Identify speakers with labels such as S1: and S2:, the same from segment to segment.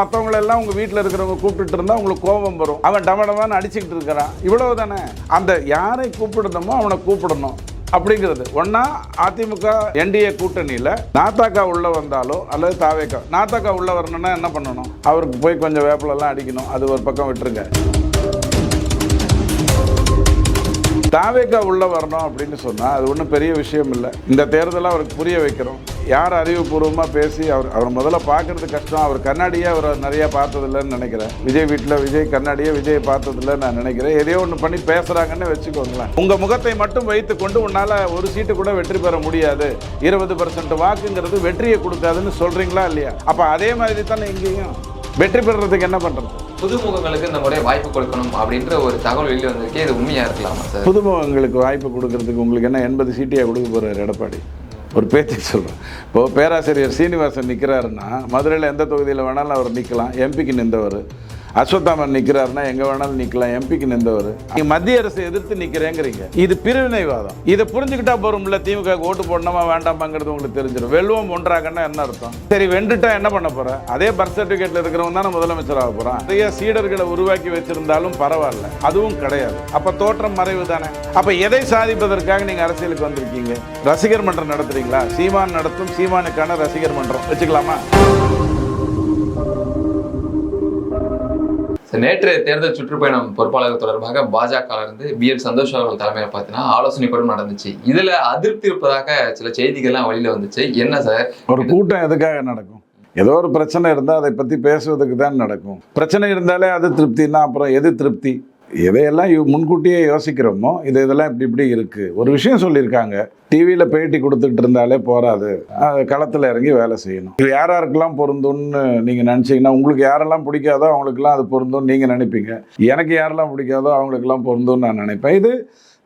S1: மற்றவங்களெல்லாம் உங்கள் வீட்டில் இருக்கிறவங்க கூப்பிட்டுட்டு இருந்தால் உங்களுக்கு கோபம் வரும். அவன் டமடமான்னு அடிச்சுக்கிட்டு இருக்கிறான். இவ்வளவு தானே அந்த யாரை கூப்பிடணுமோ அவனை கூப்பிடணும். அப்படிங்கிறது. ஒன்றா அதிமுக என்டிஏ கூட்டணியில் நாத்தாக்கா உள்ள வந்தாலோ அல்லது தாவேக்கா. நாத்தாக்கா உள்ள வரணும்னா என்ன பண்ணணும்? அவருக்கு போய் கொஞ்சம் வேப்பிலெல்லாம் அடிக்கணும். அது ஒரு பக்கம் விட்டுருங்க. தாவேக்கா உள்ள வரணும் அப்படின்னு சொன்னால் அது ஒன்றும் பெரிய விஷயம் இல்லை. இந்த தேர்தலை அவருக்கு புரிய வைக்கிறோம். யார் அறிவுபூர்வமாக பேசி அவர் அவர் முதல்ல பார்க்கறது கஷ்டம். அவர் கண்ணாடியே அவர் நிறையா பார்த்ததில்லைன்னு நினைக்கிறேன். விஜய் வீட்டில் விஜய் கண்ணாடியே விஜய் பார்த்ததில்லைன்னு நான் நினைக்கிறேன். எதையோ ஒன்று பண்ணி பேசுகிறாங்கன்னு வச்சுக்கோங்களேன். உங்கள் முகத்தை மட்டும் வைத்துக்கொண்டு உன்னால் ஒரு சீட்டு கூட வெற்றி பெற முடியாது. இருபது பர்சன்ட் வாக்குங்கிறது வெற்றியை கொடுக்காதுன்னு சொல்கிறீங்களா இல்லையா? அப்போ அதே மாதிரி தானே இங்கேயும். வெற்றி பெறுறதுக்கு என்ன பண்ணுறது
S2: புதுமுகங்களுக்கு இந்த முறை வாய்ப்பு கொடுக்கணும் அப்படின்ற ஒரு தகவல் வெளியே வந்திருக்கே இது உண்மையா இருக்கலாமா சார்?
S1: புதுமுகங்களுக்கு வாய்ப்பு கொடுக்கறதுக்கு உங்களுக்கு என்ன எண்பது சீட்டையா கொடுக்க போகிறார் எடப்பாடி? ஒரு பேச்சு சொல்கிறேன் இப்போது பேராசிரியர் சீனிவாசன் நிற்கிறாருன்னா மதுரையில் எந்த தொகுதியில் வேணாலும் அவர் நிற்கலாம் எம்பிக்கு நின்றவர். அஸ்வத்தாமன் நிற்கிறாருன்னா எங்கே வேணாலும் நிற்கலாம் எம்பிக்கு நின்றவர். நீங்கள் மத்திய அரசை எதிர்த்து நிற்கிறேங்கிறீங்க இது பிரிவினைவாதம். இதை புரிஞ்சுக்கிட்டா போகிறோம்ல திமுக ஓட்டு போடணுமா வேண்டாமாங்கிறது உங்களுக்கு தெரிஞ்சிடும். வெல்லுவோம் ஒன்றாகன்னா என்ன அர்த்தம்? சரி வென்றுட்டா என்ன பண்ண போகிறேன் அதே பர்த் சர்டிஃபிகேட்டில் இருக்கிறவங்க தானே முதலமைச்சர் ஆக போகிறான் நிறைய சீடர்களை உருவாக்கி வச்சிருந்தாலும் பரவாயில்ல. அதுவும் கிடையாது. அப்போ தோற்றம் மறைவு தானே? அப்போ எதை சாதிப்பதற்காக நீங்கள் அரசியலுக்கு வந்திருக்கீங்க? ரசிகர் மன்றம் நடத்துறீங்களா? சீமான் நடத்தும் சீமானுக்கான ரசிகர் மன்றம். வச்சுக்கலாமா?
S2: நேற்று தேர்தல் சுற்றுப்பயணம் பொறுப்பாளர் தொடர்பாக பாஜக இருந்து பி எல் சந்தோஷ் அவர்கள் தலைமையில் பார்த்தீங்கன்னா ஆலோசனை கூட நடந்துச்சு. இதுல அதிருப்தி இருப்பதாக சில செய்திகள்லாம் வெளியில வந்துச்சு. என்ன சார்?
S1: ஒரு கூட்டம் எதுக்காக நடக்கும்? ஏதோ ஒரு பிரச்சனை இருந்தால் அதை பற்றி பேசுவதுக்கு தான் நடக்கும். பிரச்சனை இருந்தாலே அது திருப்தின்னா அப்புறம் எது திருப்தி? எதையெல்லாம் முன்கூட்டியே யோசிக்கிறோமோ இது இதெல்லாம் இப்படி இப்படி இருக்குது ஒரு விஷயம் சொல்லியிருக்காங்க. டிவியில் பேட்டி கொடுத்துட்டு இருந்தாலே போராது களத்தில் இறங்கி வேலை செய்யணும். இது யார் யாருக்கெல்லாம் பொருந்தும்னு நீங்கள் நினச்சிங்கன்னா உங்களுக்கு யாரெல்லாம் பிடிக்காதோ அவங்களுக்கெல்லாம் அது பொருந்தும்னு நீங்கள் நினைப்பீங்க. எனக்கு யாரெல்லாம் பிடிக்காதோ அவங்களுக்கெல்லாம் பொருந்தும்னு நான் நினைப்பேன். இது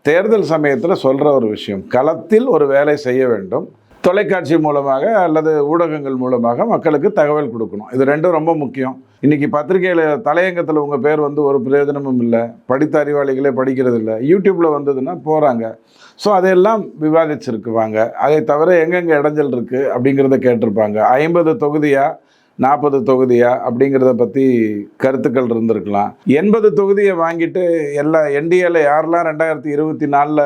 S1: தேர்தல் சமயத்தில் சொல்கிற ஒரு விஷயம். களத்தில் ஒரு வேலை செய்ய வேண்டும். தொலைக்காட்சி மூலமாக அல்லது ஊடகங்கள் மூலமாக மக்களுக்கு தகவல் கொடுக்கணும். இது ரெண்டும் ரொம்ப முக்கியம். இன்றைக்கி பத்திரிகையில் தலையங்கத்தில் உங்கள் பேர் வந்து ஒரு பிரயோஜனமும் இல்லை. படித்த அறிவாளிகளே படிக்கிறது இல்லை. யூடியூப்பில் வந்ததுன்னா போகிறாங்க ஸோ அதையெல்லாம் விவாதிச்சிருக்குவாங்க. அதை தவிர எங்கெங்கே இடைஞ்சல் இருக்குது அப்படிங்கிறத கேட்டிருப்பாங்க. ஐம்பது தொகுதியாக நாற்பது தொகுதியா அப்படிங்கிறத பற்றி கருத்துக்கள் இருந்திருக்கலாம். எண்பது தொகுதியை வாங்கிட்டு எல்லா என்டிஏல யாரெல்லாம் ரெண்டாயிரத்தி இருபத்தி நாலில்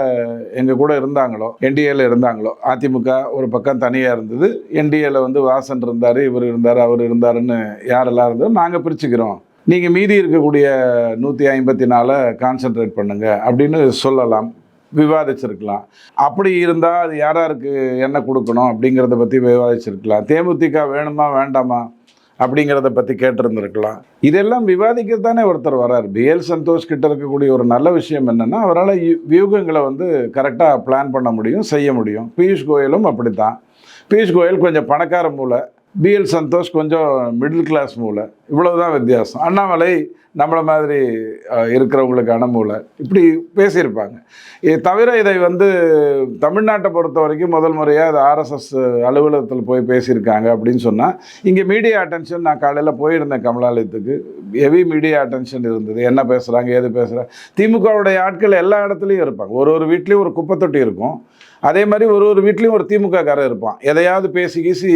S1: எங்கள் கூட இருந்தாங்களோ என்டிஏல இருந்தாங்களோ அதிமுக ஒரு பக்கம் தனியாக இருந்தது. என்டிஏல வந்து வாசன் இருந்தார் இவர் இருந்தார் அவர் இருந்தாருன்னு யாரெல்லாம் இருந்தோ நாங்கள் பிரிச்சுக்கிறோம். நீங்கள் மீதி இருக்கக்கூடிய நூற்றி ஐம்பத்தி நாலை கான்சென்ட்ரேட் பண்ணுங்க அப்படின்னு சொல்லலாம் விவாதிச்சிருக்கலாம். அப்படி இருந்தால் அது யாராருக்கு என்ன கொடுக்கணும் அப்படிங்கிறத பற்றி விவாதிச்சிருக்கலாம். தேமுதிக வேணுமா வேண்டாமா? அப்படிங்கிறத பற்றி கேட்டிருந்திருக்கலாம். இதெல்லாம் விவாதிக்க தானே ஒருத்தர் வரார். பிஎல் சந்தோஷ் கிட்ட இருக்கக்கூடிய ஒரு நல்ல விஷயம் என்னென்னா அவரால் வியூகங்களை வந்து கரெக்டாக பிளான் பண்ண முடியும் செய்ய முடியும். பியூஷ் கோயலும் அப்படித்தான். பியூஷ் கோயல் கொஞ்சம் பணக்கார மூளை. பிஎல் சந்தோஷ் கொஞ்சம் மிடில் கிளாஸ் மூளை. இவ்வளவுதான் வித்தியாசம். அண்ணாமலை நம்மளை மாதிரி இருக்கிறவங்களுக்கான மூளை. இப்படி பேசியிருப்பாங்க. இது தவிர இதை வந்து தமிழ்நாட்டை பொறுத்த வரைக்கும் முதல் முறையாக அது ஆர்எஸ்எஸ் அலுவலகத்தில் போய் பேசியிருக்காங்க அப்படின்னு சொன்னால் இங்கே மீடியா அட்டென்ஷன் நான் காலையில் போயிருந்தேன் கமலாலயத்துக்கு. ஹெவி மீடியா அட்டென்ஷன் இருந்தது. என்ன பேசுகிறாங்க ஏது பேசுகிறாங்க திமுகவுடைய ஆட்கள் எல்லா இடத்துலையும் இருப்பாங்க. ஒரு ஒரு வீட்லேயும் ஒரு குப்பை தொட்டி இருக்கும். அதே மாதிரி ஒரு ஒரு வீட்லேயும் ஒரு திமுக காரர் இருப்பான். எதையாவது பேசி கீசி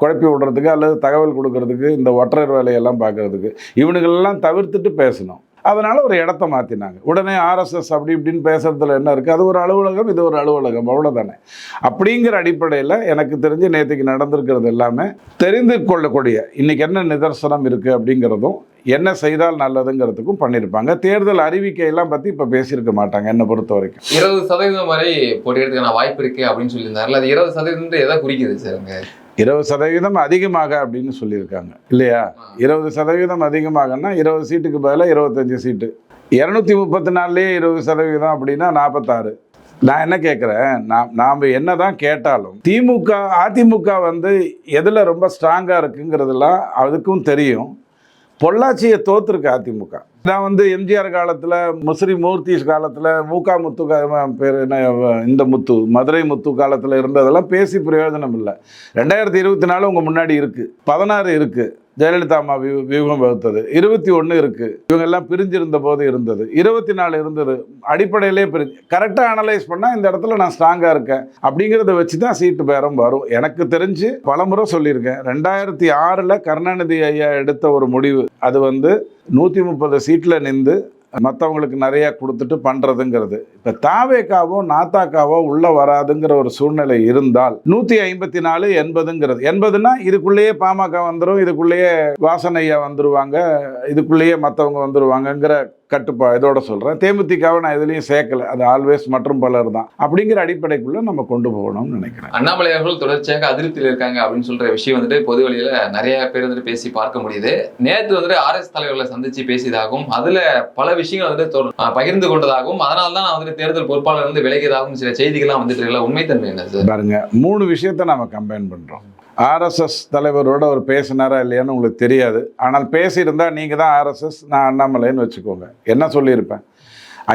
S1: குழப்பி விடுறதுக்கு அல்லது தகவல் கொடுக்கறதுக்கு இந்த ஒற்றர் வேலையெல்லாம் பார்க்கறதுக்கு இவனுங்களெல்லாம் தவிர்த்துட்டு பேசணும். அதனால் ஒரு இடத்த மாற்றினாங்க உடனே ஆர்எஸ்எஸ் அப்படி இப்படின்னு பேசுறதுல என்ன இருக்குது அது ஒரு அலுவலகம் இது ஒரு அலுவலகம் அவ்வளோதானே அப்படிங்கிற அடிப்படையில் எனக்கு தெரிஞ்சு நேற்றுக்கு நடந்திருக்கிறது எல்லாமே தெரிந்து கொள்ளக்கூடிய இன்றைக்கி என்ன நிதர்சனம் இருக்குது அப்படிங்கிறதும் என்ன செய்தால் நல்லதுங்கிறதுக்கும் பண்ணியிருப்பாங்க. தேர்தல் அறிவிக்கையெல்லாம் பற்றி இப்போ பேசியிருக்க மாட்டாங்க என்னை பொறுத்த வரைக்கும்.
S2: இருபது சதவீதம் வரை போட்டியிடறதுக்கான வாய்ப்பு இருக்குது அப்படின்னு சொல்லியிருந்தாருல. அது இருபது சதவீதம் எதை குறிக்குது சார்
S1: இருபது சதவீதம் அதிகமாக அப்படின்னு சொல்லியிருக்காங்க. இல்லையா? இருபது சதவீதம் அதிகமாகன்னா இருபது சீட்டுக்கு பதிலாக இருபத்தஞ்சி சீட்டு. இரநூத்தி முப்பத்தி நாலுலேயே இருபது சதவீதம் அப்படின்னா நாற்பத்தாறு நான் என்ன கேட்குறேன் நாம் நாம் என்ன தான் கேட்டாலும் திமுக அதிமுக வந்து எதில் ரொம்ப ஸ்ட்ராங்காக இருக்குங்கிறதுலாம் அதுக்கும் தெரியும். பொள்ளாச்சியை தோத்துருக்கு அதிமுக. நான் வந்து எம்ஜிஆர் காலத்தில் முஸ்ரி மூர்த்திஸ் காலத்தில் மூகா முத்து பேர் என்ன இந்த முத்து மதுரை முத்து காலத்தில் இருந்ததெல்லாம் பேசி பிரயோஜனம் இல்லை ரெண்டாயிரத்தி இருபத்தி நாலு உங்கள் முன்னாடி இருக்குது பதினாறு இருக்குது ஜெயலலிதா அம்மா வியூகம் வகுத்தது. இருபத்தி ஒன்று இருக்குது இவங்க எல்லாம் பிரிஞ்சிருந்த போது இருந்தது. இருபத்தி நாலு இருந்தது. அடிப்படையிலே பிரிஞ்சு கரெக்டாக அனலைஸ் பண்ணால் இந்த இடத்துல நான் ஸ்ட்ராங்காக இருக்கேன். அப்படிங்கிறத வச்சு தான் சீட்டு பேரம் வரும். எனக்கு தெரிஞ்சு பலமுறை சொல்லியிருக்கேன். ரெண்டாயிரத்தி ஆறில் கருணாநிதி ஐயா எடுத்த ஒரு முடிவு. அது வந்து நூற்றி முப்பது சீட்டில் நின்று மற்றவங்களுக்கு நிறைய கொடுத்துட்டு பண்ணுறதுங்கிறது இப்போ தாவேக்காவோ நாத்தாக்காவோ உள்ளே வராதுங்கிற ஒரு சூழ்நிலை இருந்தால் நூற்றி ஐம்பத்தி நாலு எண்பதுங்கிறது. எண்பதுன்னா இதுக்குள்ளேயே பாமக வந்துடும் இதுக்குள்ளேயே வாசனையா வந்துருவாங்க இதுக்குள்ளேயே மற்றவங்க வந்துருவாங்கங்கிற கட்டுப்பா இதோட சொல்கிறேன் தேமுதிகவை நான் எதுலேயும் சேர்க்கல. அது ஆல்வேஸ் மற்றும் பலர் தான். அப்படிங்கிற அடிப்படைக்குள்ளே நம்ம கொண்டு போகணும்னு நினைக்கிறேன்.
S2: அண்ணாமலை அவர்கள் தொடர்ச்சியாக அதிருப்தியில் இருக்காங்க அப்படின்னு சொல்ற விஷயம் வந்துட்டு பொது வழியில நிறைய பேர் வந்துட்டு பேசி பார்க்க முடியுது. நேற்று வந்துட்டு ஆர்எஸ் தலைவர்களை சந்திச்சு பேசியதாகவும் அதுல பல விஷயங்கள் வந்துட்டு பகிர்ந்து கொண்டதாகவும் அதனால தான் நான் வந்துட்டு தேர்தல் பொறுப்பாளர் இருந்து விலகியதாகவும் சில செய்திகள்லாம் வந்துட்டு இருக்குல்ல. உண்மைத்தன்மை என்ன சார்
S1: பாருங்க மூணு விஷயத்தை நம்ம கம்பைன் பண்ணுறோம் ஆர்எஸ்எஸ் தலைவரோட அவர் பேசினாரா இல்லையான்னு உங்களுக்கு தெரியாது. ஆனால் பேசியிருந்தால் நீங்கள் தான் ஆர்எஸ்எஸ் நான் அண்ணாமலைன்னு வச்சுக்கோங்க. என்ன சொல்லியிருப்பேன்?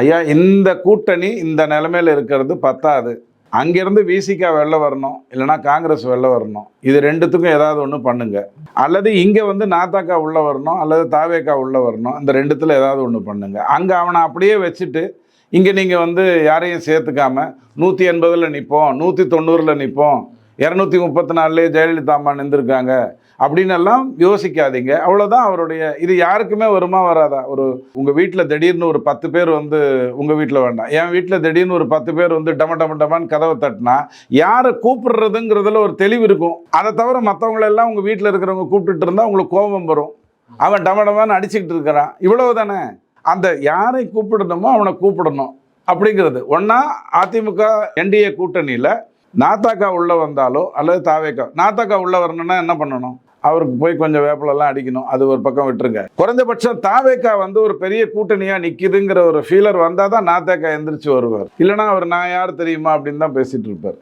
S1: ஐயா இந்த கூட்டணி இந்த நிலைமையில் இருக்கிறது பத்தாது. அங்கேருந்து விசிகா வெளில வரணும் இல்லைனா காங்கிரஸ் வெளில வரணும். இது ரெண்டுத்துக்கும் ஏதாவது ஒன்று பண்ணுங்க. அல்லது இங்கே வந்து நாத்தாக்கா உள்ளே வரணும் அல்லது தாவேக்கா உள்ளே வரணும் இந்த ரெண்டுத்தில் ஏதாவது ஒன்று பண்ணுங்க. அங்கே அவனை அப்படியே வச்சுட்டு இங்கே நீங்கள் வந்து யாரையும் சேர்த்துக்காம நூற்றி எண்பதில் நிற்போம் நூற்றி தொண்ணூறில் நிற்போம் இரநூத்தி முப்பத்தி நாலுலேயே ஜெயலலிதா அம்மா நின்றுருக்காங்க அப்படின்னு எல்லாம் யோசிக்காதீங்க. அவ்வளோதான் அவருடைய இது யாருக்குமே வருமா வராதா? ஒரு உங்கள் வீட்டில் திடீர்னு ஒரு பத்து பேர் வந்து உங்கள் வீட்டில் வேண்டாம். என் வீட்டில் திடீர்னு ஒரு பத்து பேர் வந்து டம டம டமான்னு கதவை தட்டினா யாரை கூப்பிடுறதுங்கிறதுல ஒரு தெளிவு இருக்கும். அதை தவிர மற்றவங்களெல்லாம் உங்கள் வீட்டில் இருக்கிறவங்க கூப்பிட்டுட்டு இருந்தால் உங்களுக்கு கோபம் வரும். அவன் டம டமான்னு அடிச்சுக்கிட்டு இருக்கிறான். இவ்வளவு தானே? அந்த யாரை கூப்பிடணுமோ அவனை கூப்பிடணும். அப்படிங்கிறது. ஒன்றா அதிமுக என்டிஏ கூட்டணியில் நாத்தாக்கா உள்ளே வந்தாலோ அல்லது தாவேக்கா நாத்தாக்கா உள்ளே வரணும்னா என்ன பண்ணணும்? அவருக்கு போய் கொஞ்சம் வேப்பிலெல்லாம் அடிக்கணும். அது ஒரு பக்கம் விட்டுருங்க. குறைஞ்சபட்சம் தாவேக்கா வந்து ஒரு பெரிய கூட்டணியாக நிற்கிதுங்கிற ஒரு ஃபீலர் வந்தால் தான் நாத்தாக்கா எந்திரிச்சு வருவார். இல்லைனா அவர் நான் யார் தெரியுமா அப்படின்னு தான் பேசிகிட்டு இருப்பார்.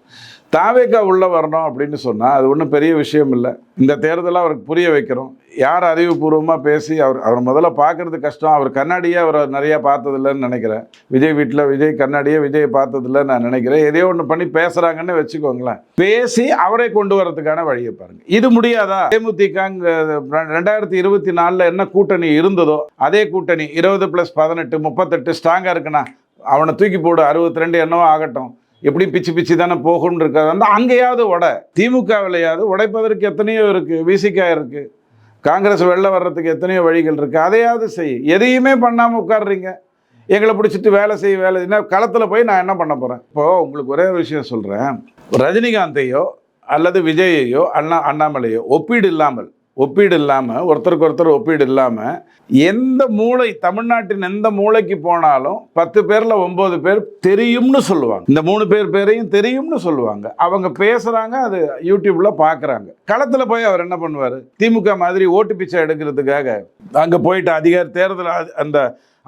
S1: தாவேக்கா உள்ளே வரணும் அப்படின்னு சொன்னால் அது ஒன்றும் பெரிய விஷயம் இல்லை. இந்த தேர்தலை அவருக்கு புரிய வைக்கிறோம். யார் அறிவுபூர்வமாக பேசி அவர் அவர் முதல்ல பார்க்கறது கஷ்டம். அவர் கண்ணாடியே அவரை நிறையா பார்த்ததில்லன்னு நினைக்கிறேன். விஜய் வீட்டில் விஜய் கண்ணாடியே விஜய் பார்த்ததில்லன்னு நான் நினைக்கிறேன். எதையோ ஒன்று பண்ணி பேசுகிறாங்கன்னு வச்சுக்கோங்களேன். பேசி அவரை கொண்டு வரதுக்கான வழியை பாருங்கள் இது முடியாதா? தேமுதிகாங்க ரெண்டாயிரத்தி இருபத்தி நாலில் என்ன கூட்டணி இருந்ததோ அதே கூட்டணி இருபது ப்ளஸ் பதினெட்டு முப்பத்தெட்டு ஸ்ட்ராங்காக இருக்குண்ணா. அவனை தூக்கி போடு அறுபத்தி ரெண்டு என்னவோ ஆகட்டும். எப்படி பிச்சு பிச்சு தானே போகும்னு இருக்காது வந்து அங்கேயாவது உடை திமுகவிலையாவது உடைப்பதற்கு எத்தனையோ இருக்குது விசிகா இருக்குது காங்கிரஸ் வெளில வர்றதுக்கு எத்தனையோ வழிகள் இருக்குது அதையாவது செய். எதையுமே பண்ணாமல் உட்காடுறீங்க எங்களை பிடிச்சிட்டு வேலை செய்ய வேலை என்ன களத்தில் போய் நான் என்ன பண்ண போகிறேன் இப்போது உங்களுக்கு ஒரே ஒரு விஷயம் சொல்கிறேன் ரஜினிகாந்தையோ அல்லது விஜயையோ அண்ணா அண்ணாமலையோ ஒப்பீடு இல்லாமல் ஒப்பீடு இல்லாமல் ஒருத்தருக்கு ஒருத்தர் ஒப்பீடு இல்லாமல் எந்த மூளை தமிழ்நாட்டின் எந்த மூளைக்கு போனாலும் பத்து பேரில் ஒம்பது பேர் தெரியும்னு சொல்லுவாங்க. இந்த மூணு பேர் பேரையும் தெரியும்னு சொல்லுவாங்க. அவங்க பேசுகிறாங்க அது யூடியூப்பில் பார்க்குறாங்க களத்தில் போய் அவர் என்ன பண்ணுவார்? திமுக மாதிரி ஓட்டு பிச்சை எடுக்கிறதுக்காக அங்கே போயிட்டு அதிகாரி தேர்தல் அந்த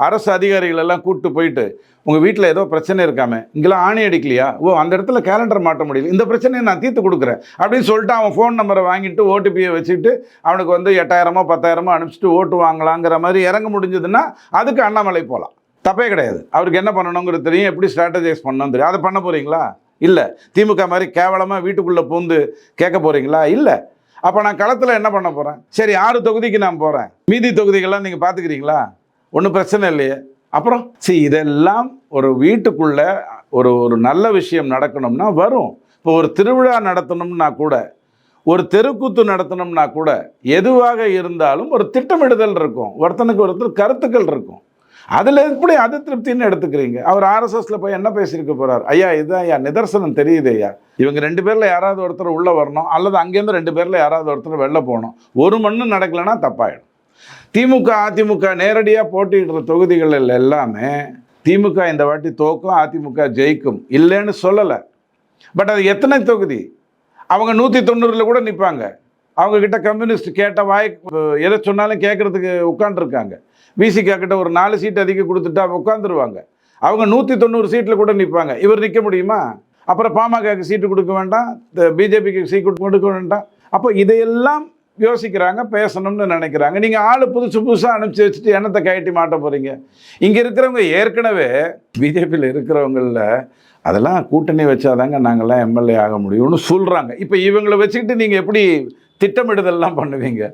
S1: அரசு அதிகாரிகள் எல்லாம் கூப்பிட்டு போயிட்டு உங்கள் வீட்டில் ஏதோ பிரச்சனை இருக்காமே இங்கெல்லாம் ஆணி அடிக்கலையா? ஓ அந்த இடத்துல கேலண்டர் மாட்ட முடியல. இந்த பிரச்சனையை நான் தீர்த்து கொடுக்குறேன் அப்படின்னு சொல்லிட்டு அவன் ஃபோன் நம்பரை வாங்கிட்டு ஓடிபியை வச்சுட்டு அவனுக்கு வந்து எட்டாயிரமோ பத்தாயிரமோ அனுப்பிச்சிட்டு ஓட்டு வாங்கலாங்கிற மாதிரி இறங்க முடிஞ்சதுன்னா அதுக்கு அண்ணாமலை போகலாம் தப்பே கிடையாது. அவருக்கு என்ன பண்ணணுங்கிறது தெரியும். எப்படி ஸ்ட்ராட்டஜைஸ் பண்ணணும் தெரியும். அதை பண்ண போகிறீங்களா இல்லை. திமுக மாதிரி கேவலமாக வீட்டுக்குள்ளே பூந்து கேட்க போகிறீங்களா இல்லை. அப்போ நான் களத்தில் என்ன பண்ண போகிறேன் சரி ஆறு தொகுதிக்கு நான் போகிறேன் மீதி தொகுதிகள்லாம் நீங்கள் பார்த்துக்கிறீங்களா ஒன்றும் பிரச்சனை இல்லையே. அப்புறம் சரி இதெல்லாம் ஒரு வீட்டுக்குள்ளே ஒரு ஒரு நல்ல விஷயம் நடக்கணும்னா வரும். இப்போ ஒரு திருவிழா நடத்தணும்னா கூட ஒரு தெருக்கூத்து நடத்தணும்னா கூட எதுவாக இருந்தாலும் ஒரு திட்டமிடுதல் இருக்கும். ஒருத்தனுக்கு ஒருத்தர் கருத்துக்கள் இருக்கும். அதில் எப்படி அது திருப்தின்னு எடுத்துக்கிறீங்க? அவர் ஆர்எஸ்எஸ்ல போய் என்ன பேசியிருக்க போகிறார் ஐயா இதுதான் ஐயா நிதர்சனம் தெரியுது ஐயா. இவங்க ரெண்டு பேரில் யாராவது ஒருத்தர் உள்ளே வரணும் அல்லது அங்கேருந்து ரெண்டு பேரில் யாராவது ஒருத்தர் வெளில போகணும். ஒரு மண்ணு நடக்கலைன்னா தப்பாயிடும். திமுக அதிமுக நேரடியாக போட்டியிடுற தொகுதிகளில் எல்லாமே திமுக இந்த வாட்டி தோக்கும் அதிமுக ஜெயிக்கும். இல்லைன்னு சொல்லலை. பட் அது எத்தனை தொகுதி? அவங்க நூற்றி தொண்ணூறில் கூட நிற்பாங்க அவங்கக்கிட்ட கம்யூனிஸ்ட் கேட்ட வாய் எதை சொன்னாலும் கேட்குறதுக்கு உட்காந்துருக்காங்க விசிகா கிட்ட ஒரு நாலு சீட் அதிகம் கொடுத்துட்டா உட்காந்துருவாங்க அவங்க நூற்றி தொண்ணூறு சீட்டில் கூட நிற்பாங்க இவர் நிற்க முடியுமா? அப்புறம் பாமகக்கு சீட்டு கொடுக்க வேண்டாம். பிஜேபிக்கு சீட் கொடுக்க வேண்டாம். அப்போ இதையெல்லாம் யோசிக்கிறாங்க பேசணும்னு நினைக்கிறாங்க. நீங்கள் ஆள் புதுசு புதுசாக அனுப்பிச்சி வச்சுட்டு என்னத்தை கயட்டி மாட்ட போகிறீங்க இங்கே இருக்கிறவங்க ஏற்கனவே பிஜேபியில் இருக்கிறவங்களில் அதெல்லாம் கூட்டணி வச்சாதாங்க நாங்கள்லாம் எம்எல்ஏ ஆக முடியும்னு சொல்கிறாங்க இப்போ இவங்களை வச்சுக்கிட்டு நீங்கள் எப்படி திட்டமிடுதல்லாம் பண்ணுவீங்க?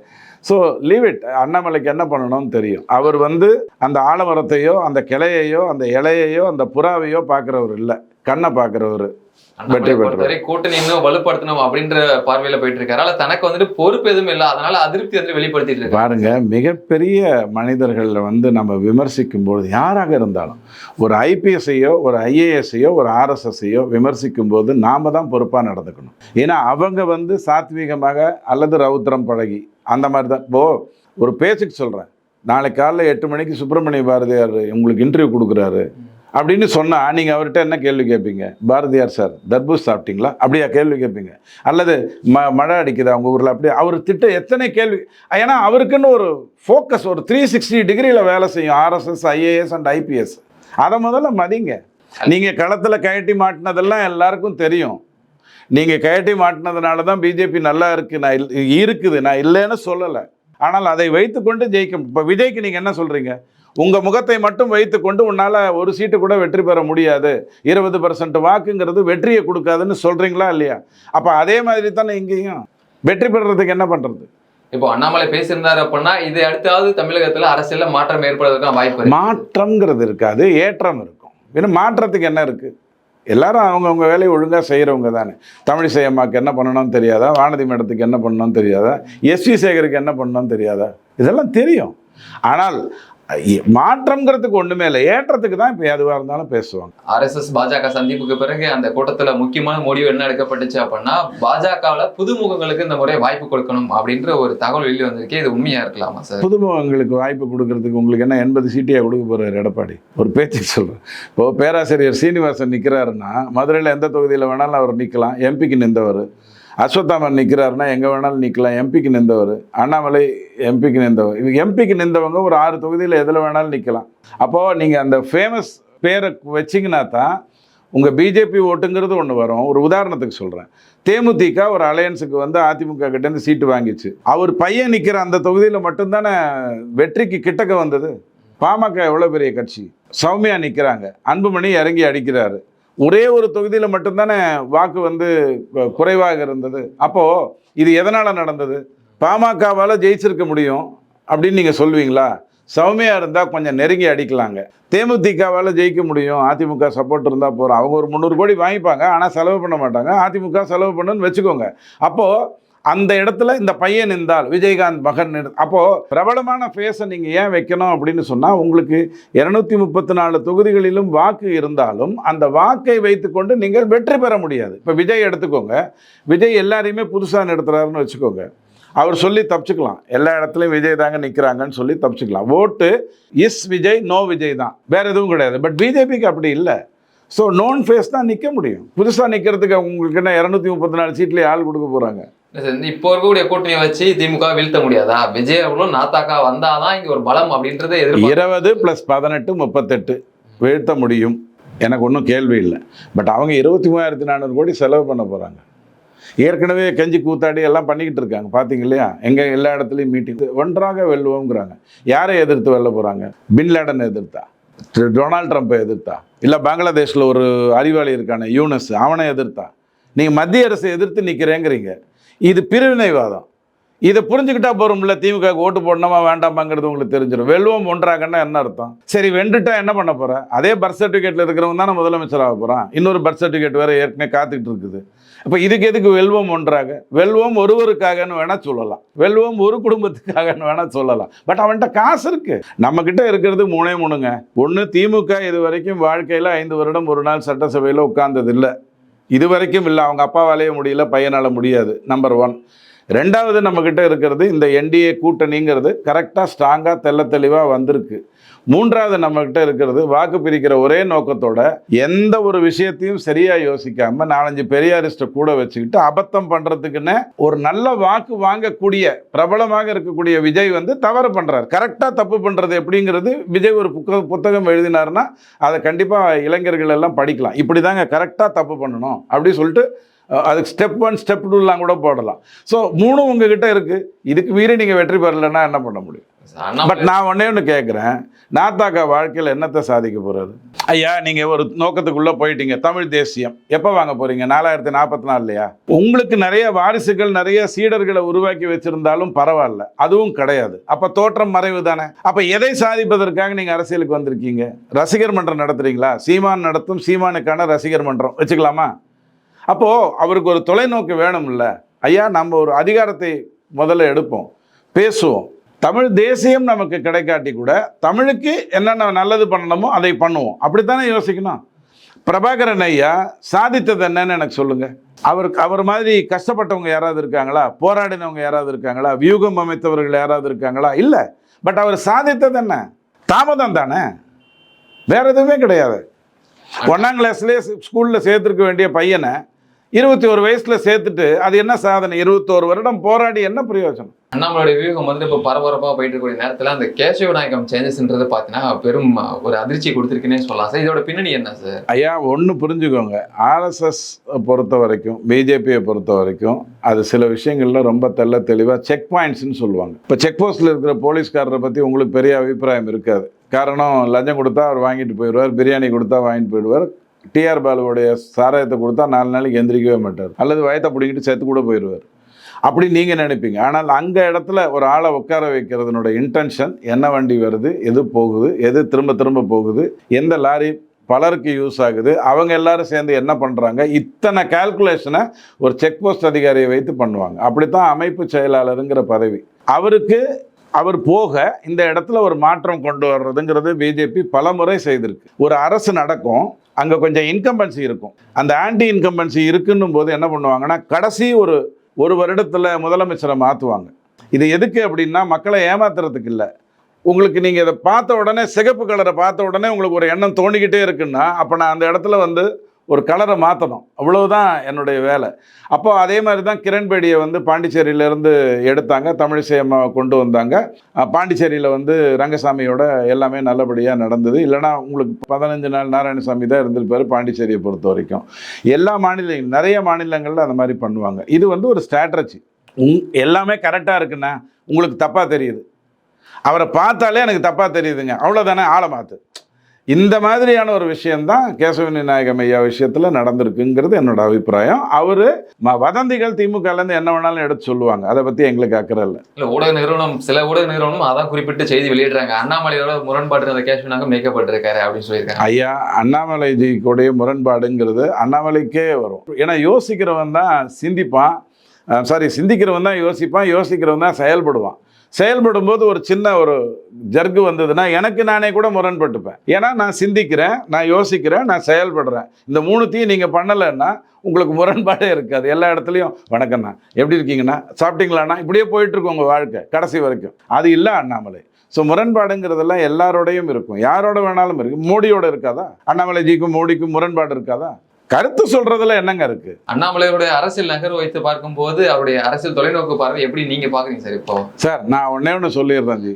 S1: ஸோ லீவ் இட் அண்ணாமலைக்கு என்ன பண்ணணும்னு தெரியும். அவர் வந்து அந்த ஆலமரத்தையோ அந்த கிளையையோ அந்த இலையையோ அந்த புறாவையோ பார்க்குறவர் இல்லை. கண்ணை பார்க்குறவர். வெற்றி
S2: கூட்டணி இன்னும் வலுப்படுத்தணும் அப்படின்ற பார்வையில போயிட்டு இருக்காரு ஆனா தனக்கு வந்துட்டு பொறுப்பு எதுவும் இல்லை. அதனால அதிருப்தி வந்து வெளிப்படுத்திட்டு இருக்காரு.
S1: பாருங்க மிகப்பெரிய மனிதர்களில் வந்து நம்ம விமர்சிக்கும் பொழுது யாராக இருந்தாலும் ஒரு ஐபிஎஸ்ஐயோ ஒரு ஐஏஎஸ்ஐயோ ஒரு ஆர்எஸ்எஸ்ஐயோ விமர்சிக்கும் போது நாம தான் பொறுப்பாக நடந்துக்கணும். ஏன்னா அவங்க வந்து சாத்வீகமாக அல்லது ரவுத்திரம் பழகி அந்த மாதிரி தான். இப்போ ஒரு பேச்சுக்கு சொல்கிறேன் நாளைக்கு காலைல எட்டு மணிக்கு சுப்பிரமணிய பாரதியார் உங்களுக்கு இன்டர்வியூ கொடுக்குறாரு. அப்படின்னு சொன்னால் நீங்கள் அவர்கிட்ட என்ன கேள்வி கேட்பீங்க? பாரதியார் சார் தர்பூஸ் சாப்பிட்டீங்களா? அப்படியா கேள்வி கேட்பீங்க. அல்லது ம மழை அடிக்குதா உங்கள் ஊரில்? அப்படியே அவர் திட்ட எத்தனை கேள்வி. ஏன்னா அவருக்குன்னு ஒரு ஃபோக்கஸ் ஒரு த்ரீ சிக்ஸ்டி டிகிரியில் வேலை செய்யும் ஆர்எஸ்எஸ் ஐஏஎஸ் அண்ட் ஐபிஎஸ் அதை முதல்ல மதிங்க. நீங்கள் களத்தில் கயட்டி மாட்டினதெல்லாம் எல்லாருக்கும் தெரியும். நீங்கள் கயட்டி மாட்டினதுனால தான் பிஜேபி நல்லா இருக்குது நான் இல்- இருக்குது நான் இல்லைன்னு சொல்லலை. ஆனால் அதை வைத்துக்கொண்டு ஜெயிக்க இப்போ விஜய்க்கு நீங்கள் என்ன சொல்கிறீங்க உங்கள் முகத்தை மட்டும் வைத்துக்கொண்டு உன்னால் ஒரு சீட்டு கூட வெற்றி பெற முடியாது. இருபது பர்சன்ட் வாக்குங்கிறது வெற்றியை கொடுக்காதுன்னு சொல்கிறீங்களா இல்லையா? அப்போ அதே மாதிரி தானே இங்கேயும். வெற்றி பெறுறதுக்கு என்ன பண்ணுறது
S2: இப்போ அண்ணாமலை பேசியிருந்தாரு அப்படின்னா இதை அடுத்தாவது தமிழகத்துல அரசியல்ல மாற்றம் ஏற்படுவதற்கான வாய்ப்பு
S1: மாற்றம்ங்கிறது இருக்காது ஏற்றம் இருக்கும். இன்னும் மாற்றத்துக்கு என்ன இருக்குது எல்லாரும் அவங்கவுங்க வேலையை ஒழுங்காக செய்கிறவங்க தானே. தமிழிசை அம்மாவுக்கு என்ன பண்ணணும்னு தெரியாதா? வானதி மேடத்துக்கு என்ன பண்ணணும்னு தெரியாதா? எஸ்வி சேகருக்கு என்ன பண்ணணும்னு தெரியாதா? இதெல்லாம் தெரியும். ஆனால் மாற்றம்ங்கிறதுக்கு ஒன்றுமே இல்லை. ஏற்றத்துக்கு தான் இப்போ எதுவாக இருந்தாலும் பேசுவாங்க.
S2: ஆர்எஸ்எஸ் பாஜக சந்திப்புக்கு பிறகு அந்த கூட்டத்துல முக்கியமான முடிவு என்ன எடுக்கப்பட்டுச்சு அப்படின்னா பாஜகவுல புதுமுகங்களுக்கு இந்த முறை வாய்ப்பு கொடுக்கணும் அப்படின்ற ஒரு தகவல் வெளியே வந்திருக்கே இது உண்மையா இருக்கலாமா சார்?
S1: புதுமுகங்களுக்கு வாய்ப்பு கொடுக்கறதுக்கு உங்களுக்கு என்ன எண்பது சீட்டியாக கொடுக்க போகிறார் எடப்பாடி? ஒரு பேச்சுக்கு சொல்கிறேன் இப்போ பேராசிரியர் சீனிவாசன் நிற்கிறாருன்னா மதுரையில் எந்த தொகுதியில் வேணாலும் அவர் நிற்கலாம் எம்பிக்கு நின்றவர். அஸ்வத்தாமன் நிற்கிறாருன்னா எங்கே வேணாலும் நிற்கலாம் எம்பிக்கு நின்றவர். அண்ணாமலை எம்பிக்கு நின்றவர். இது எம்பிக்கு நின்றவங்க ஒரு ஆறு தொகுதியில் எதில் வேணாலும் நிற்கலாம் அப்போது நீங்கள் அந்த ஃபேமஸ் பேரை வச்சிங்கன்னா தான் உங்கள் பிஜேபி ஓட்டுங்கிறது ஒன்று வரும். ஒரு உதாரணத்துக்கு சொல்கிறேன் தேமுதிக ஒரு அலையன்ஸுக்கு வந்து அதிமுக கிட்டேருந்து சீட்டு வாங்கிச்சு. அவர் பையன் நிற்கிற அந்த தொகுதியில் மட்டும்தானே வெற்றிக்கு கிட்டக்க வந்தது? பாமக எவ்வளோ பெரிய கட்சி? சௌமியா நிற்கிறாங்க அன்புமணி இறங்கி அடிக்கிறாரு. ஒரே ஒரு தொகுதியில் மட்டும்தானே வாக்கு வந்து குறைவாக இருந்தது. அப்போது இது எதனால் நடந்தது? பாமகவால் ஜெயிச்சிருக்க முடியும் அப்படின்னு நீங்கள் சொல்லுவீங்களா சௌமியாக இருந்தால் கொஞ்சம் நெருங்கி அடிக்கலாங்க. தேமுதிகவால் ஜெயிக்க முடியும். அதிமுக சப்போர்ட் இருந்தால் போகிறோம் அவங்க ஒரு முந்நூறு கோடி வாங்கிப்பாங்க. ஆனால் செலவு பண்ண மாட்டாங்க. அதிமுக செலவு பண்ணுன்னு வச்சுக்கோங்க. அப்போது அந்த இடத்துல இந்த பையன் இருந்தால் விஜயகாந்த் மகன் அப்போது பிரபலமான ஃபேஸை நீங்கள் ஏன் வைக்கணும் அப்படின்னு சொன்னால் உங்களுக்கு இரநூத்தி முப்பத்தி நாலு தொகுதிகளிலும் வாக்கு இருந்தாலும் அந்த வாக்கை வைத்துக்கொண்டு நீங்கள் வெற்றி பெற முடியாது. இப்போ விஜய் எடுத்துக்கோங்க. விஜய் எல்லாரையுமே புதுசாக நிறுத்துறாருன்னு வச்சுக்கோங்க. அவர் சொல்லி தப்பிச்சுக்கலாம். எல்லா இடத்துலையும் விஜய் தாங்க நிற்கிறாங்கன்னு சொல்லி தப்பிச்சுக்கலாம். ஓட்டு இஸ் விஜய் நோ விஜய் தான். வேறு எதுவும் கிடையாது. பட் பிஜேபிக்கு அப்படி இல்லை. ஸோ நோன் ஃபேஸ் தான் நிற்க முடியும். புதுசாக நிற்கிறதுக்கு உங்களுக்கு என்ன இரநூத்தி முப்பத்தி நாலு சீட்லேயே ஆள் கொடுக்க போகிறாங்க
S2: இப்போ இருக்கக்கூடிய கூட்டணியை வச்சு திமுக வீழ்த்த முடியாதா? விஜய் அவர்களும் நாத்தாக்கா வந்தாதான் இங்க ஒரு பலம் அப்படின்றது
S1: இருபது ப்ளஸ் பதினெட்டு முப்பத்தெட்டு வீழ்த்த முடியும். எனக்கு ஒன்றும் கேள்வி இல்லை. பட் அவங்க இருபத்தி மூவாயிரத்தி நானூறு கோடி செலவு பண்ண போகிறாங்க ஏற்கனவே கஞ்சி கூத்தாடி எல்லாம் பண்ணிக்கிட்டு இருக்காங்க. பார்த்தீங்க இல்லையா? எங்கே எல்லா இடத்துலையும் மீட்டிங் ஒன்றாக வெல்லுவோங்கிறாங்க யாரை எதிர்த்து வெல்ல போகிறாங்க பின்லேடனை எதிர்த்தா? டொனால்ட் ட்ரம்ப்பை எதிர்த்தா? இல்லை பங்களாதேஷில் ஒரு அறிவாளி இருக்கானே யூனஸ் அவனை எதிர்த்தா? நீங்கள் மத்திய அரசை எதிர்த்து நிற்கிறேங்கிறீங்க இது பிரிவினைவாதம். இதை புரிஞ்சுக்கிட்டா போகிறோம்ல திமுக ஓட்டு போடணுமா வேண்டாமாங்கிறது உங்களுக்கு தெரிஞ்சிடும் வெல்லுவோம் ஒன்றாகன்னா என்ன அர்த்தம்? சரி வென்றுட்டா என்ன பண்ண போகிறேன் அதே பர்த் சர்டிஃபிகேட்டில் இருக்கிறவங்க தானே முதலமைச்சர் ஆக போகிறான் இன்னொரு பர்த் சர்டிஃபிகேட் வேற ஏற்கனவே காத்துக்கிட்டு இருக்குது. அப்போ இதுக்கு எதுக்கு வெல்வோம் ஒன்றாக? வெல்வோம் ஒருவருக்காகன்னு வேணால் சொல்லலாம். வெல்வோம் ஒரு குடும்பத்துக்காகன்னு வேணால் சொல்லலாம். பட் அவன்கிட்ட காசு இருக்குது நம்மக்கிட்ட இருக்கிறது மூணே மூணுங்க. ஒன்று திமுக இது வரைக்கும் வாழ்க்கையில் ஐந்து வருடம் ஒரு நாள் சட்டசபையில் உட்கார்ந்தது இல்லை இது வரைக்கும் இல்லை அவங்க அப்பாவாலேயே முடியல பையனால் முடியாது நம்பர் ஒன் ரெண்டாவது நம்மக்கிட்ட இருக்கிறது இந்த என்டிஏ கூட்டணிங்கிறது கரெக்டாக ஸ்ட்ராங்காக தெள்ள தெளிவாக வந்திருக்கு. மூன்றாவது நம்மக்கிட்ட இருக்கிறது வாக்கு பிரிக்கிற ஒரே நோக்கத்தோட எந்த ஒரு விஷயத்தையும் சரியாக யோசிக்காம நாலஞ்சு பெரியாரிஸ்ட்டை கூட வச்சுக்கிட்டு அபத்தம் பண்றதுக்குன்னு ஒரு நல்ல வாக்கு வாங்கக்கூடிய பிரபலமாக இருக்கக்கூடிய விஜய் வந்து தவறு பண்ணுறாரு கரெக்டாக தப்பு பண்ணுறது எப்படிங்கிறது விஜய் ஒரு புக்க புத்தகம் எழுதினாருன்னா அதை கண்டிப்பாக இளைஞர்கள் எல்லாம் படிக்கலாம். இப்படிதாங்க கரெக்டா கரெக்டாக தப்பு பண்ணணும் அப்படி சொல்லிட்டு அதுக்கு ஸ்டெப் ஒன் ஸ்டெப் டூலாம் கூட போடலாம். ஸோ மூணும் உங்ககிட்ட இருக்குது இதுக்கு மீறி நீங்கள் வெற்றி பெறலைன்னா என்ன பண்ண முடியும்? பட் நான் ஒண்ணே ஒன்று கேட்குறேன் நாத்தாக்கா வாழ்க்கையில் என்னத்தை சாதிக்க போறாரு? ஐயா நீங்கள் ஒரு நோக்கத்துக்குள்ளே போயிட்டீங்க. தமிழ் தேசியம். எப்போ வாங்க போறீங்க? நாலாயிரத்தி நாற்பத்தி நாலுலையா உங்களுக்கு நிறைய வாரிசுகள் நிறைய சீடர்களை உருவாக்கி வச்சிருந்தாலும் பரவாயில்ல. அதுவும் கிடையாது. அப்போ தோற்றம் மறைவு தானே? அப்போ எதை சாதிப்பதற்காக நீங்கள் அரசியலுக்கு வந்திருக்கீங்க? ரசிகர் மன்றம் நடத்துறீங்களா? சீமான் நடத்தும் சீமானுக்கான ரசிகர் மன்றம். வச்சுக்கலாமா? அப்போது அவருக்கு ஒரு தொலைநோக்கு வேணும்ல. ஐயா நம்ம ஒரு அதிகாரத்தை முதல்ல எடுப்போம். பேசுவோம். தமிழ் தேசியம் நமக்கு கிடைக்காட்டி கூட தமிழுக்கு என்னென்ன நல்லது பண்ணணுமோ அதை பண்ணுவோம். அப்படித்தானே யோசிக்கணும்? பிரபாகரன் ஐயா சாதித்தது என்னன்னு எனக்கு சொல்லுங்க. அவருக்கு அவர் மாதிரி கஷ்டப்பட்டவங்க யாராவது இருக்காங்களா? போராடினவங்க யாராவது இருக்காங்களா? வியூகம் அமைத்தவர்கள் யாராவது இருக்காங்களா? இல்லை. பட் அவர் சாதித்தது என்ன? தாமதம் தானே? வேற எதுவுமே கிடையாது. ஒன்றாம் கிளாஸ்லேயே ஸ்கூலில் சேர்த்துருக்க வேண்டிய பையனை இருபத்தி ஒரு வயசில் சேர்த்துட்டு அது என்ன சாதனை? இருபத்தோரு வருடம் போராடி என்ன பிரயோஜனம்?
S2: அண்ணாமலையோட வியூகம் வந்து இப்போ பரபரப்பா போயிட்டு இருக்கக்கூடிய நேரத்துல அந்த கேசவ நாயகம் சேஞ்சஸ்ன்றது பாத்தீங்கன்னா பெரும் ஒரு அதிர்ச்சி கொடுத்துருக்குன்னே சொல்லலாம். சார் இதோட பின்னணி என்ன சார்?
S1: ஐயா ஒன்று புரிஞ்சுக்கோங்க. ஆர்எஸ்எஸ் பொறுத்த வரைக்கும் பிஜேபியை பொறுத்த வரைக்கும் அது சில விஷயங்களில் ரொம்ப தெள்ள தெளிவாக செக் பாயிண்ட்ஸ்னு சொல்லுவாங்க. இப்போ செக் போஸ்ட்டில் இருக்கிற போலீஸ்காரரை பற்றி உங்களுக்கு பெரிய அபிப்பிராயம் இருக்காது. காரணம் லஞ்சம் கொடுத்தா அவர் வாங்கிட்டு போயிடுவார் பிரியாணி கொடுத்தா வாங்கிட்டு போயிடுவார். டிஆர் பாலுவோடைய சாராயத்தை கொடுத்தா நாலு நாளைக்கு எந்திரிக்கவே மாட்டார். அல்லது வயத்தை பிடிக்கிட்டு செத்து கூட போயிடுவார். அப்படி நீங்கள் நினைப்பீங்க. ஆனால் அங்கே இடத்துல ஒரு ஆளை உட்கார வைக்கிறதுனோட இன்டென்ஷன் என்ன வண்டி வருது எது போகுது எது திரும்ப திரும்ப போகுது எந்த லாரி பலருக்கு யூஸ் ஆகுது அவங்க எல்லாரும் சேர்ந்து என்ன பண்ணுறாங்க இத்தனை கால்குலேஷனை ஒரு செக் போஸ்ட் அதிகாரியை வைத்து பண்ணுவாங்க. அப்படித்தான் அமைப்பு செயலாளருங்கிற பதவி. அவருக்கு அவர் போக இந்த இடத்துல ஒரு மாற்றம் கொண்டு வர்றதுங்கிறது பிஜேபி பல முறை செய்திருக்கு. ஒரு அரசு நடக்கும் அங்கே கொஞ்சம் இன்கம்பன்சி இருக்கும். அந்த ஆன்டி இன்கம்பன்சி இருக்குன்னும் போது என்ன பண்ணுவாங்கன்னா கடைசி ஒரு ஒரு வருடத்தில் முதலமைச்சரை மாற்றுவாங்க இது எதுக்கு அப்படின்னா மக்களை ஏமாத்துறதுக்கு இல்லை. உங்களுக்கு நீங்கள் இதை பார்த்த உடனே சிகப்பு கலரை பார்த்த உடனே உங்களுக்கு ஒரு எண்ணம் தோணிக்கிட்டே இருக்குன்னா அப்போ நான் அந்த இடத்துல வந்து ஒரு கலரை மாற்றணும் அவ்வளவுதான் என்னுடைய வேலை. அப்போ அதே மாதிரி தான் கிரண்பேடியை வந்து பாண்டிச்சேரியிலேருந்து எடுத்தாங்க. தமிழிசை அம்மா கொண்டு வந்தாங்க. பாண்டிச்சேரியில் வந்து ரங்கசாமியோட எல்லாமே நல்லபடியாக நடந்தது. இல்லைனா உங்களுக்கு பதினஞ்சு நாள் நாராயணசாமி தான் இருந்திருப்பார் பாண்டிச்சேரியை பொறுத்த வரைக்கும். எல்லா மாநிலங்கள் நிறைய மாநிலங்களில் அந்த மாதிரி பண்ணுவாங்க. இது வந்து ஒரு ஸ்ட்ராட்டஜி உங் எல்லாமே கரெக்டாக இருக்குண்ணா. உங்களுக்கு தப்பாக தெரியுது. அவரை பார்த்தாலே எனக்கு தப்பாக தெரியுதுங்க. அவ்வளோதானே ஆளை மாற்று இந்த மாதிரியான ஒரு விஷயம்தான் கேசவனி நாயகம் ஐயா விஷயத்தில் நடந்திருக்குங்கிறது என்னோட அபிப்பிராயம். அவர் வதந்திகள் திமுகலேருந்து என்ன வேணாலும் எடுத்து சொல்லுவாங்க. அதை பற்றி எங்களுக்கு அக்கறை இல்லை.
S2: இல்ல ஊடக நிறுவனம் சில ஊடக நிறுவனம் அதான் குறிப்பிட்டு செய்தி வெளியிடுறாங்க. அண்ணாமலையோட முரண்பாட்டு அந்த கேசவ நாயகம் மேக்கப்பட்டிருக்காரு அப்படின்னு சொல்லியிருக்காங்க.
S1: ஐயா அண்ணாமலைஜி கூடிய முரண்பாடுங்கிறது அண்ணாமலைக்கே வரும். ஏன்னா யோசிக்கிறவன் தான் சிந்திப்பான். சாரி சிந்திக்கிறவன் தான் யோசிப்பான் யோசிக்கிறவன் தான் செயல்படுவான். செயல்படும் போது ஒரு சின்ன ஒரு ஜர்கு வந்ததுன்னா எனக்கு நானே கூட முரண்பட்டுப்பேன். ஏன்னா நான் சிந்திக்கிறேன் நான் யோசிக்கிறேன் நான் செயல்படுறேன். இந்த மூணுத்தையும் நீங்கள் பண்ணலைன்னா உங்களுக்கு முரண்பாடே இருக்காது. எல்லா இடத்துலையும் வணக்கம்ண்ணா எப்படி இருக்கீங்கண்ணா? சாப்பிட்டீங்களாண்ணா? இப்படியே போயிட்டுருக்கும் உங்கள் வாழ்க்கை கடைசி வரைக்கும். அது இல்லை அண்ணாமலை. ஸோ முரண்பாடுங்கிறதெல்லாம் எல்லாரோடையும் இருக்கும். யாரோட வேணாலும் இருக்கு. மோடியோட இருக்காதா? அண்ணாமலைஜிக்கும் மோடிக்கும் முரண்பாடு இருக்காதா? கருத்து சொல்றதுல என்னங்க இருக்கு?
S2: அண்ணாமலையோட அரசியல் நகர்வு வைத்து பார்க்கும்போது அவருடைய அரசியல் தொலைநோக்கு பார்வை எப்படி நீங்க பாக்குறீங்க சார் இப்போ?
S1: சார் நான் ஒன்றே ஒன்று சொல்லிடுறேன் ஜி.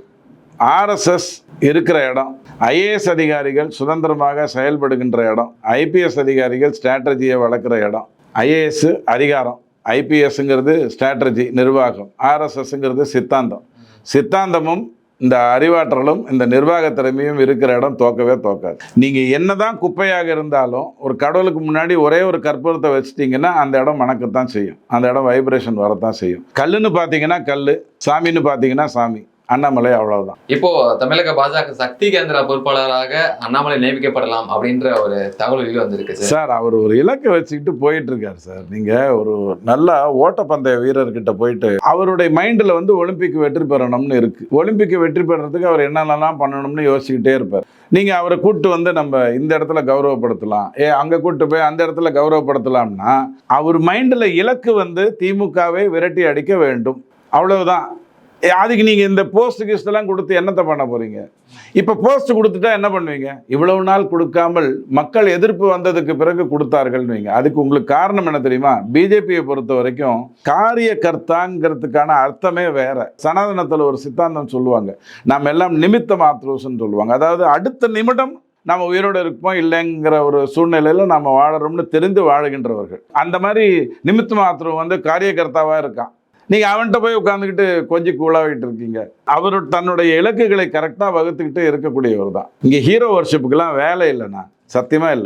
S1: ஆர்எஸ்எஸ் இருக்கிற இடம் ஐஏஎஸ் அதிகாரிகள் சுதந்திரமாக செயல்படுகின்ற இடம் ஐபிஎஸ் அதிகாரிகள் ஸ்ட்ராட்டஜியை வளர்க்குற இடம் ஐஏஎஸ் அதிகாரம் ஐபிஎஸ்ங்கிறது ஸ்ட்ராட்டஜி நிர்வாகம் ஆர்எஸ்எஸ்ங்கிறது சித்தாந்தம். சித்தாந்தமும் இந்த அறிவாற்றலும் இந்த நிர்வாக திறமையும் இருக்கிற இடம் தோக்கவே தோக்காது. நீங்கள் என்ன தான் குப்பையாக இருந்தாலும் ஒரு கடவுளுக்கு முன்னாடி ஒரே ஒரு கற்பூரத்தை வச்சிட்டிங்கன்னா அந்த இடம் மணக்கத்தான் செய்யும். அந்த இடம் வைப்ரேஷன் வரத்தான் செய்யும். கல்லுன்னு பார்த்தீங்கன்னா கல் சாமின்னு பார்த்தீங்கன்னா சாமி. அண்ணாமலை அவ்வளவுதான்.
S2: இப்போ தமிழக பாஜக சக்தி கேந்திர பொறுப்பாளராக அண்ணாமலை நியமிக்கப்படலாம் அப்படின்ற ஒரு தகவல் வெளியே வந்திருக்கு சார்.
S1: அவர் ஒரு இலக்கை வச்சுக்கிட்டு போயிட்டு இருக்காரு சார். நீங்க ஒரு நல்ல ஓட்டப்பந்தய வீரர்கிட்ட போயிட்டு அவருடைய மைண்டில் வந்து ஒலிம்பிக் வெற்றி பெறணும்னு இருக்கு. ஒலிம்பிக் வெற்றி பெறறதுக்கு அவர் என்னென்னலாம் பண்ணணும்னு யோசிச்சுக்கிட்டே இருப்பார். நீங்க அவரை கூட்டு வந்து நம்ம இந்த இடத்துல கௌரவப்படுத்தலாம். ஏ அங்க கூட்டு போய் அந்த இடத்துல கௌரவப்படுத்தலாம்னா அவர் மைண்டில் இலக்கு வந்து திமுகவை விரட்டி அடிக்க வேண்டும். அவ்வளவுதான். அதுக்கு நீங்கள் இந்த போஸ்ட் கிஸ்டெல்லாம் கொடுத்து என்னத்தை பண்ண போகிறீங்க இப்போ போஸ்ட் கொடுத்துட்டா என்ன பண்ணுவீங்க? இவ்வளவு நாள் கொடுக்காமல் மக்கள் எதிர்ப்பு வந்ததுக்கு பிறகு கொடுத்தார்கள்னுவீங்க அதுக்கு உங்களுக்கு காரணம் என்ன தெரியுமா? பிஜேபியை பொறுத்த வரைக்கும் காரிய கர்த்தாங்கிறதுக்கான அர்த்தமே வேற. சனாதனத்தில் ஒரு சித்தாந்தம் சொல்லுவாங்க. நாம் எல்லாம் நிமித்த மாத்ரோஸ்ன்னு சொல்லுவாங்க. அதாவது அடுத்த நிமிடம் நம்ம உயிரோடு இருப்போம் இல்லைங்கிற ஒரு சூழ்நிலையில் நம்ம வாழறோம்னு தெரிந்து வாழுகின்றவர்கள். அந்த மாதிரி நிமித்த மாத்திரம் வந்து காரியகர்த்தாவாக இருக்கான். நீங்கள் அவன்கிட்ட போய் உட்காந்துக்கிட்டு கொஞ்சம் கூலாகிட்டு இருக்கீங்க. அவர் தன்னுடைய இலக்குகளை கரெக்டாக வகுத்துக்கிட்டு இருக்கக்கூடியவர் தான். இங்கே ஹீரோ ஒர்ஷிப்புக்கெல்லாம் வேலை இல்லைண்ணா. சத்தியமாக இல்லை.